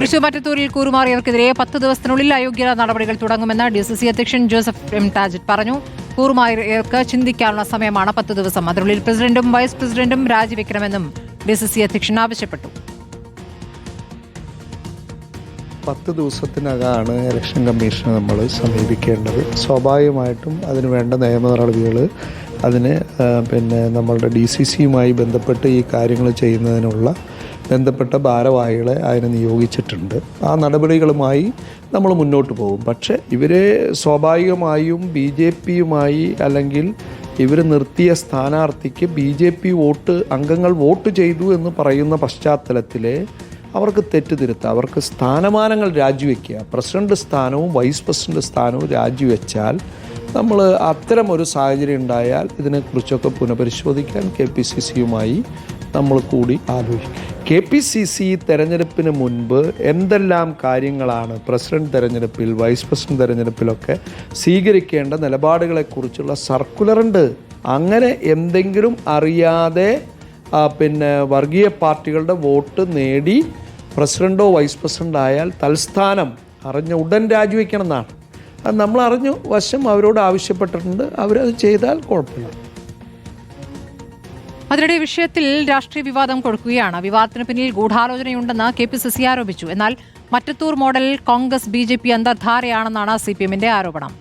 തൃശൂർ മറ്റത്തൂരിൽ കൂറുമാറിയവർക്കെതിരെ പത്ത് ദിവസത്തിനുള്ളിൽ അയോഗ്യത നടപടികൾ തുടങ്ങുമെന്ന് ഡി സി സി അധ്യക്ഷൻ ജോസഫ് എം ടാജറ്റ് പറഞ്ഞു. കൂറുമാറിയവർക്ക് ചിന്തിക്കാനുള്ള സമയമാണ് പത്ത് ദിവസം. അതിനുള്ളിൽ പ്രസിഡന്റും വൈസ് പ്രസിഡന്റും രാജിവെക്കണമെന്നും ഡി സി സി അധ്യക്ഷൻ ആവശ്യപ്പെട്ടു. പത്ത് ദിവസത്തിനകമാണ് ഇലക്ഷൻ കമ്മീഷനെ നമ്മൾ സമീപിക്കേണ്ടത്. സ്വാഭാവികമായിട്ടും അതിന് വേണ്ട നിയമ നടപടികൾ അതിന് പിന്നെ നമ്മളുടെ ഡി സി സിയുമായി ബന്ധപ്പെട്ട് ഈ കാര്യങ്ങൾ ചെയ്യുന്നതിനുള്ള ബന്ധപ്പെട്ട ഭാരവാഹികളെ അതിനെ നിയോഗിച്ചിട്ടുണ്ട്. ആ നടപടികളുമായി നമ്മൾ മുന്നോട്ട് പോകും. പക്ഷേ ഇവരെ സ്വാഭാവികമായും ബി ജെ പിയുമായി അല്ലെങ്കിൽ ഇവർ നിർത്തിയ സ്ഥാനാർത്ഥിക്ക് ബി ജെ പി വോട്ട് അംഗങ്ങൾ വോട്ട് ചെയ്തു എന്ന് പറയുന്ന പശ്ചാത്തലത്തിൽ അവർക്ക് തെറ്റുതിരുത്തുക അവർക്ക് സ്ഥാനമാനങ്ങൾ രാജിവെക്കുക. പ്രസിഡന്റ് സ്ഥാനവും വൈസ് പ്രസിഡന്റ് സ്ഥാനവും രാജിവെച്ചാൽ നമ്മൾ അത്തരം ഒരു സാഹചര്യം ഉണ്ടായാൽ ഇതിനെക്കുറിച്ചൊക്കെ പുനഃപരിശോധിക്കാൻ കെ പി സി സിയുമായി നമ്മൾ കൂടി ആലോചിക്കും. കെ പി സി സി തെരഞ്ഞെടുപ്പിന് മുൻപ് എന്തെല്ലാം കാര്യങ്ങളാണ് പ്രസിഡന്റ് തെരഞ്ഞെടുപ്പിൽ വൈസ് പ്രസിഡന്റ് തെരഞ്ഞെടുപ്പിലൊക്കെ സ്വീകരിക്കേണ്ട നിലപാടുകളെക്കുറിച്ചുള്ള സർക്കുലറുണ്ട് അങ്ങനെ എന്തെങ്കിലും അറിയാതെ പിന്നെ വർഗീയ പാർട്ടികളുടെ വോട്ട് നേടി പ്രസിഡന്റോ വൈസ് പ്രസിഡന്റ് ആയാൽ തൽസ്ഥാനം അറിഞ്ഞ ഉടൻ രാജിവെക്കണം എന്നാണ് അത് നമ്മൾ അറിഞ്ഞു വശം അവരോട് ആവശ്യപ്പെട്ടിട്ടുണ്ട് അവരത് ചെയ്താൽ കുഴപ്പമില്ല. അതിനിടെ വിഷയത്തിൽ രാഷ്ട്രീയ വിവാദം കൊടുക്കുകയാണ്. വിവാദത്തിന് പിന്നിൽ ഗൂഢാലോചനയുണ്ടെന്ന് കെ പി സി സി ആരോപിച്ചു. എന്നാൽ Mattathur model Congress B J P അന്തർധാരയാണെന്നാണ് C P എമ്മിന്റെ ആരോപണം.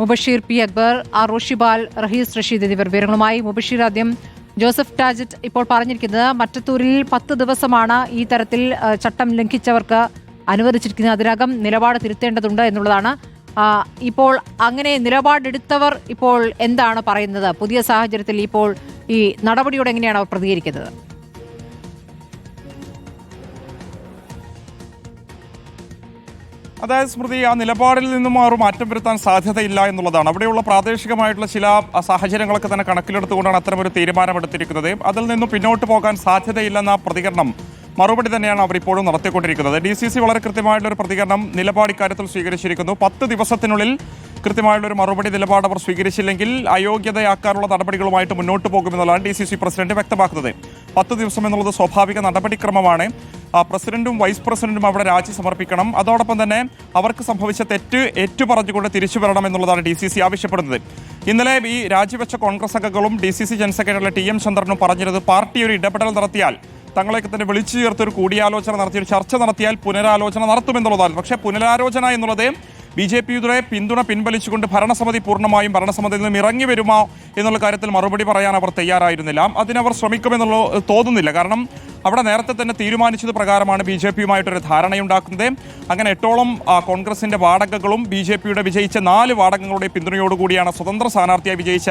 മുബഷീർ പി അക്ബർ ആർ റോഷിബാൽ റഹീസ് റഷീദ് എന്നിവർ വിവരങ്ങളുമായി മുബഷീർ ആദ്യം ജോസഫ് ടാജറ്റ് ഇപ്പോൾ പറഞ്ഞിരിക്കുന്നത് മറ്റത്തൂരിൽ പത്ത് ദിവസമാണ് ഈ തരത്തിൽ ചട്ടം ലംഘിച്ചവർക്ക് അനുവദിച്ചിരിക്കുന്നത്. അതിനകം നിലപാട് തിരുത്തേണ്ടതുണ്ട് എന്നുള്ളതാണ് ഇപ്പോൾ അങ്ങനെ നിലപാടെടുത്തവർ ഇപ്പോൾ എന്താണ് പറയുന്നത്? പുതിയ സാഹചര്യത്തിൽ ഇപ്പോൾ ഈ നടപടിയോട് എങ്ങനെയാണ് അവർ പ്രതികരിക്കുന്നത്? അതായത് സ്മൃതി ആ നിലപാടിൽ നിന്നും ആ ഒരു മാറ്റം വരുത്താൻ സാധ്യതയില്ല എന്നുള്ളതാണ്. അവിടെയുള്ള പ്രാദേശികമായിട്ടുള്ള ചില സാഹചര്യങ്ങളൊക്കെ തന്നെ കണക്കിലെടുത്തുകൊണ്ടാണ് അത്തരമൊരു തീരുമാനമെടുത്തിരിക്കുന്നത്. അതിൽ നിന്നും പിന്നോട്ട് പോകാൻ സാധ്യതയില്ലെന്ന പ്രതികരണം മറുപടി തന്നെയാണ് അവർ ഇപ്പോഴും നടത്തിക്കൊണ്ടിരിക്കുന്നത്. ഡി സി സി വളരെ കൃത്യമായിട്ടുള്ള ഒരു പ്രതികരണം നിലപാട് ഇക്കാര്യത്തിൽ സ്വീകരിച്ചിരിക്കുന്നു. പത്ത് ദിവസത്തിനുള്ളിൽ കൃത്യമായുള്ള ഒരു മറുപടി നിലപാട് അവർ സ്വീകരിച്ചില്ലെങ്കിൽ അയോഗ്യതയാക്കാനുള്ള നടപടികളുമായിട്ട് മുന്നോട്ട് പോകുമെന്നുള്ളതാണ് ഡി സി സി പ്രസിഡന്റ് വ്യക്തമാക്കുന്നത്. പത്ത് ദിവസം എന്നുള്ളത് സ്വാഭാവിക നടപടിക്രമമാണ്. പ്രസിഡന്റും വൈസ് പ്രസിഡന്റും അവിടെ രാജി സമർപ്പിക്കണം. അതോടൊപ്പം തന്നെ അവർക്ക് സംഭവിച്ച തെറ്റ് ഏറ്റുപറഞ്ഞുകൊണ്ട് തിരിച്ചു വരണം എന്നുള്ളതാണ് ഡി സി സി ആവശ്യപ്പെടുന്നത്. ഇന്നലെ ഈ രാജിവെച്ച കോൺഗ്രസ് അംഗങ്ങളും D C C general secretary T M ചന്ദ്രനും പറഞ്ഞിരുന്നത് പാർട്ടി ഒരു ഇടപെടൽ നടത്തിയാൽ തങ്ങളെയൊക്കെ തന്നെ വിളിച്ചു ചേർത്ത് ഒരു കൂടിയാലോചന നടത്തി ഒരു ചർച്ച നടത്തിയാൽ പുനരാലോചന നടത്തുമെന്നുള്ളതാണ്. പക്ഷേ പുനരാലോചന എന്നുള്ളത് ബി ജെ പിയുടെ പിന്തുണ പിൻവലിച്ചുകൊണ്ട് ഭരണസമിതി പൂർണമായും ഭരണസമിതിയിൽ നിന്നും ഇറങ്ങി വരുമോ എന്നുള്ള കാര്യത്തിൽ മറുപടി പറയാൻ അവർ തയ്യാറായിരുന്നില്ല. അതിനവർ ശ്രമിക്കുമെന്നുള്ള തോന്നുന്നില്ല. കാരണം അവിടെ നേരത്തെ തന്നെ തീരുമാനിച്ചത് പ്രകാരമാണ് ബി ജെ പിയുമായിട്ടൊരു ധാരണയുണ്ടാക്കുന്നത്. അങ്ങനെ എട്ടോളം കോൺഗ്രസിന്റെ വാടകകളും ബി ജെ പിയുടെ വിജയിച്ച നാല് വാടകങ്ങളുടെ പിന്തുണയോടുകൂടിയാണ് സ്വതന്ത്ര സ്ഥാനാർത്ഥിയായി വിജയിച്ച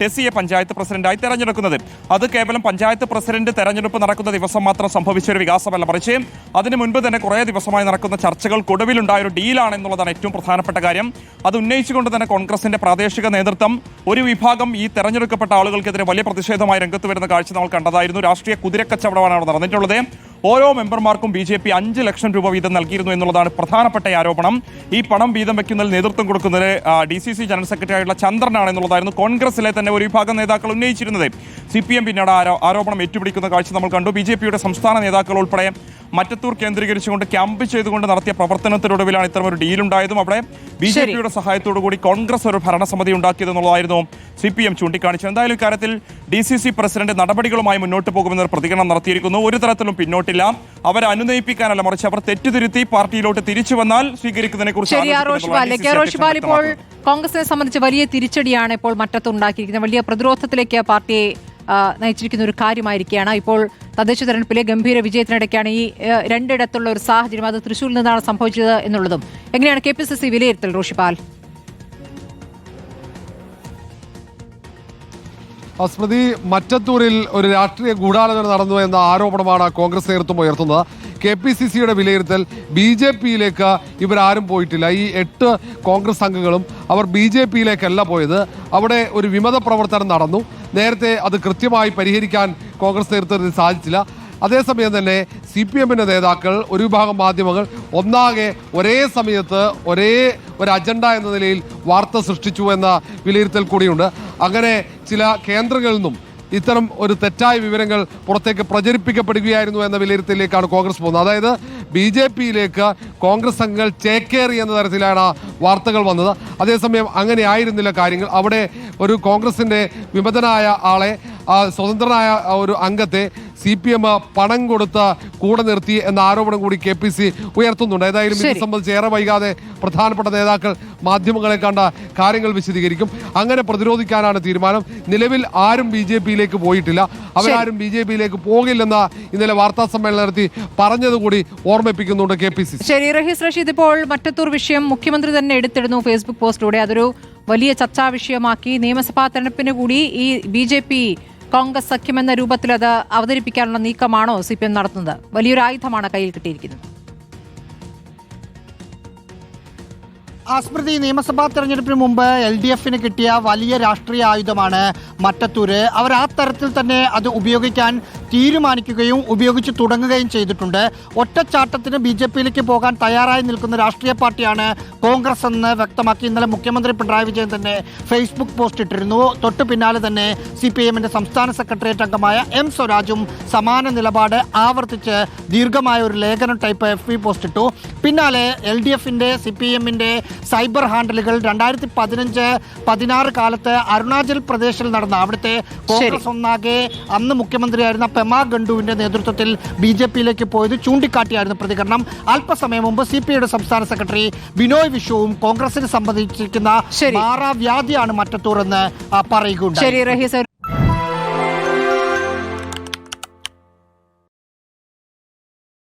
ടെസിയെ പഞ്ചായത്ത് പ്രസിഡന്റായി തെരഞ്ഞെടുക്കുന്നത്. അത് കേവലം പഞ്ചായത്ത് പ്രസിഡന്റ് തെരഞ്ഞെടുപ്പ് നടക്കുന്ന ദിവസം മാത്രം സംഭവിച്ച ഒരു വികാസമല്ല. മറിച്ച് അതിന് മുൻപ് തന്നെ കുറേ ദിവസമായി നടക്കുന്ന ചർച്ചകൾക്കൊടുവിലുണ്ടായ ഒരു ഡീലാണ് എന്നുള്ളതാണ് ഏറ്റവും പ്രധാനപ്പെട്ട കാര്യം. അത് ഉന്നയിച്ചുകൊണ്ട് തന്നെ കോൺഗ്രസിന്റെ പ്രാദേശിക നേതൃത്വം ഒരു വിഭാഗം ഈ തെരഞ്ഞെടുക്കപ്പെട്ട ആളുകൾക്കെതിരെ വലിയ പ്രതിഷേധമായി രംഗത്ത് വരുന്ന കാഴ്ച നമ്മൾ കണ്ടതായിരുന്നു. രാഷ്ട്രീയ കുതിരക്കച്ചവടമാണ് അവിടെ നടന്നിട്ടുള്ളത്. ഓരോ മെമ്പർമാർക്കും ബി ജെ പി അഞ്ച് ലക്ഷം രൂപ വീതം നൽകിയിരുന്നു എന്നുള്ളതാണ് പ്രധാനപ്പെട്ട ആരോപണം. ഈ പണം വീതം വെക്കുന്നതിൽ നേതൃത്വം കൊടുക്കുന്നത് D C C general secretary ആയിട്ടുള്ള ചന്ദ്രനാണ് എന്നുള്ളതായിരുന്നു കോൺഗ്രസിലെ തന്നെ ഒരു വിഭാഗം നേതാക്കൾ ഉന്നയിച്ചിരുന്നത്. സി പി എം പിന്നീട് ആരോപണം ഏറ്റുപിടിക്കുന്ന കാഴ്ച നമ്മൾ കണ്ടു. ബി ജെ പിയുടെ സംസ്ഥാന നേതാക്കൾ ഉൾപ്പെടെ മറ്റത്തൂർ കേന്ദ്രീകരിച്ചുകൊണ്ട് ക്യാമ്പ് ചെയ്തുകൊണ്ട് നടത്തിയ പ്രവർത്തനത്തിനൊടുവിലാണ് ഇത്തരം ഒരു ഡീലുണ്ടായതും. അവിടെ ബി ജെ പിയുടെ സഹായത്തോടു കൂടി കോൺഗ്രസ് ഒരു ഭരണസമിതി ഉണ്ടാക്കിയതെന്നുള്ളതായിരുന്നു സി പി എം ചൂണ്ടിക്കാണിച്ചത്. എന്തായാലും ഇക്കാര്യത്തിൽ ഡി സി സി പ്രസിഡന്റ് നടപടികളുമായി മുന്നോട്ട് പോകുമെന്നൊരു പ്രതികരണം നടത്തിയിരിക്കുന്നു. ഒരു തരത്തിലും പിന്നോട്ടില്ല. അവരെ അനുനയിപ്പിക്കാനല്ല മറിച്ച് അവർ തെറ്റുതിരുത്തി പാർട്ടിയിലോട്ട് തിരിച്ചു വന്നാൽ സ്വീകരിക്കുന്നതിനെ കുറിച്ച് ഇപ്പോൾ കോൺഗ്രസിനെ സംബന്ധിച്ച് വലിയ തിരിച്ചടിയാണ് ഇപ്പോൾ മറ്റത്തുണ്ടാക്കിയിരിക്കുന്നത്. വലിയ പ്രതിരോധത്തിലേക്ക് പാർട്ടിയെ നയിച്ചിരിക്കുന്ന ഒരു കാര്യമായിരിക്കുകയാണ്. ഇപ്പോൾ തദ്ദേശ തെരഞ്ഞെടുപ്പിലെ ഗംഭീര വിജയത്തിനിടയ്ക്കാണ് ഈ രണ്ടിടത്തുള്ള ഒരു സാഹചര്യം അത് തൃശ്ശൂരിൽ നിന്നാണ് സംഭവിച്ചത് എന്നുള്ളതും. എങ്ങനെയാണ് കെ പി സി സി വിലയിരുത്തൽ റോഷിപാൽ? സ്മൃതി മറ്റത്തൂരിൽ ഒരു രാഷ്ട്രീയ ഗൂഢാലോചന നടന്നു എന്ന ആരോപണമാണ് കോൺഗ്രസ് നേതൃത്വം ഉയർത്തുന്നത്. കെ പി സി സിയുടെ വിലയിരുത്തൽ ബി ജെ പിയിലേക്ക് ഇവരാരും പോയിട്ടില്ല. ഈ എട്ട് കോൺഗ്രസ് അംഗങ്ങളും അവർ ബി ജെ പിയിലേക്കല്ല പോയത്. അവിടെ ഒരു വിമത പ്രവർത്തനം നടന്നു. നേരത്തെ അത് കൃത്യമായി പരിഹരിക്കാൻ കോൺഗ്രസ് നേതൃത്വത്തിന് സാധിച്ചില്ല. അതേസമയം തന്നെ സി പി എമ്മിന്റെ നേതാക്കൾ ഒരു വിഭാഗം മാധ്യമങ്ങൾ ഒന്നാകെ ഒരേ സമയത്ത് ഒരേ ഒരു അജണ്ട എന്ന നിലയിൽ വാർത്ത സൃഷ്ടിച്ചു എന്ന വിലയിരുത്തൽ കൂടിയുണ്ട്. അങ്ങനെ ചില കേന്ദ്രങ്ങളിൽ നിന്നും ഇത്തരം ഒരു തെറ്റായ വിവരങ്ങൾ പുറത്തേക്ക് പ്രചരിപ്പിക്കപ്പെടുകയായിരുന്നു എന്ന വിലയിരുത്തലിലേക്കാണ് കോൺഗ്രസ് പോകുന്നത്. അതായത് ബി ജെ പിയിലേക്ക് കോൺഗ്രസ് അംഗങ്ങൾ ചേക്കേറി എന്ന തരത്തിലാണ് വാർത്തകൾ വന്നത്. അതേസമയം അങ്ങനെ ആയിരുന്നില്ല കാര്യങ്ങൾ. അവിടെ ഒരു കോൺഗ്രസിന്റെ വിമതനായ ആളെ സ്വതന്ത്രനായ ഒരു അംഗത്തെ സി പി എം പണം കൊടുത്ത് കൂടെ നിർത്തി എന്ന ആരോപണം കൂടി കെ പി സി ഉയർത്തുന്നുണ്ട്. ഏതായാലും ഇത്. സംബന്ധിച്ച് ഏറെ വൈകാതെ പ്രധാനപ്പെട്ട നേതാക്കൾ മാധ്യമങ്ങളെ കണ്ട കാര്യങ്ങൾ വിശദീകരിക്കും. അങ്ങനെ പ്രതിരോധിക്കാനാണ് തീരുമാനം. നിലവിൽ ആരും ബി ജെ പിയിലേക്ക് പോയിട്ടില്ല. അവരാരും ബി ജെ പിയിലേക്ക് പോകില്ലെന്ന് ഇന്നലെ വാർത്താ സമ്മേളനം നടത്തി പറഞ്ഞതുകൂടി ഓർമ്മിപ്പിക്കുന്നുണ്ട് കെ പി സി ശരി റഹീസ് റഷീദ് ഇപ്പോൾ മറ്റത്തൂർ വിഷയം മുഖ്യമന്ത്രി തന്നെ എടുത്തിടുന്നു ഫേസ്ബുക്ക് പോസ്റ്റിലൂടെ. അതൊരു വലിയ ചർച്ചാ വിഷയമാക്കി നിയമസഭാ തെരഞ്ഞെടുപ്പിന് കൂടി ഈ ബി ജെ പി കോൺഗ്രസ് സഖ്യമെന്ന രൂപത്തിൽ അത് അവതരിപ്പിക്കാനുള്ള നീക്കമാണോ സി പി എം നടത്തുന്നത്? വലിയൊരു ആയുധമാണ് കയ്യിൽ കിട്ടിയിരിക്കുന്നത്. ആസ്മൃതി നിയമസഭാ തെരഞ്ഞെടുപ്പിന് മുമ്പ് എൽ ഡി എഫിന് കിട്ടിയ വലിയ രാഷ്ട്രീയ ആയുധമാണ് മറ്റത്തൂര്. അവർ ആ തരത്തിൽ തന്നെ അത് ഉപയോഗിക്കാൻ തീരുമാനിക്കുകയും ഉപയോഗിച്ച് തുടങ്ങുകയും ചെയ്തിട്ടുണ്ട്. ഒറ്റച്ചാട്ടത്തിന് ബി ജെ പിയിലേക്ക് പോകാൻ തയ്യാറായി നിൽക്കുന്ന രാഷ്ട്രീയ പാർട്ടിയാണ് കോൺഗ്രസ് എന്ന് വ്യക്തമാക്കി ഇന്നലെ മുഖ്യമന്ത്രി പിണറായി വിജയൻ തന്നെ ഫേസ്ബുക്ക് പോസ്റ്റ് ഇട്ടിരുന്നു. തൊട്ടു പിന്നാലെ തന്നെ സി പി എമ്മിന്റെ സംസ്ഥാന സെക്രട്ടേറിയറ്റ് അംഗമായ എം സ്വരാജും സമാന നിലപാട് ആവർത്തിച്ച് ദീർഘമായ ഒരു ലേഖനം ടൈപ്പ് എഫ് പോസ്റ്റ് ഇട്ടു. പിന്നാലെ എൽ ഡി എഫിന്റെ സി പി എമ്മിന്റെ സൈബർ ഹാൻഡലുകൾ രണ്ടായിരത്തി പതിനഞ്ച് പതിനാറ് കാലത്ത് അരുണാചൽ പ്രദേശിൽ നടന്ന അവിടുത്തെ കോൺഗ്രസ് ഒന്നാകെ അന്ന് മുഖ്യമന്ത്രിയായിരുന്ന പെമാ ഗണ്ഡുവിന്റെ നേതൃത്വത്തിൽ ബി ജെ പിയിലേക്ക് പോയത് ചൂണ്ടിക്കാട്ടിയായിരുന്നു പ്രതികരണം. അല്പസമയം മുമ്പ് സി പി ഐയുടെ സംസ്ഥാന സെക്രട്ടറി ബിനോയ് വിശ്വവും കോൺഗ്രസിനെ സംബന്ധിച്ചിരിക്കുന്ന. മാറാവ്യാധിയാണ് മറ്റത്തൂർ എന്ന് റഹീസ്.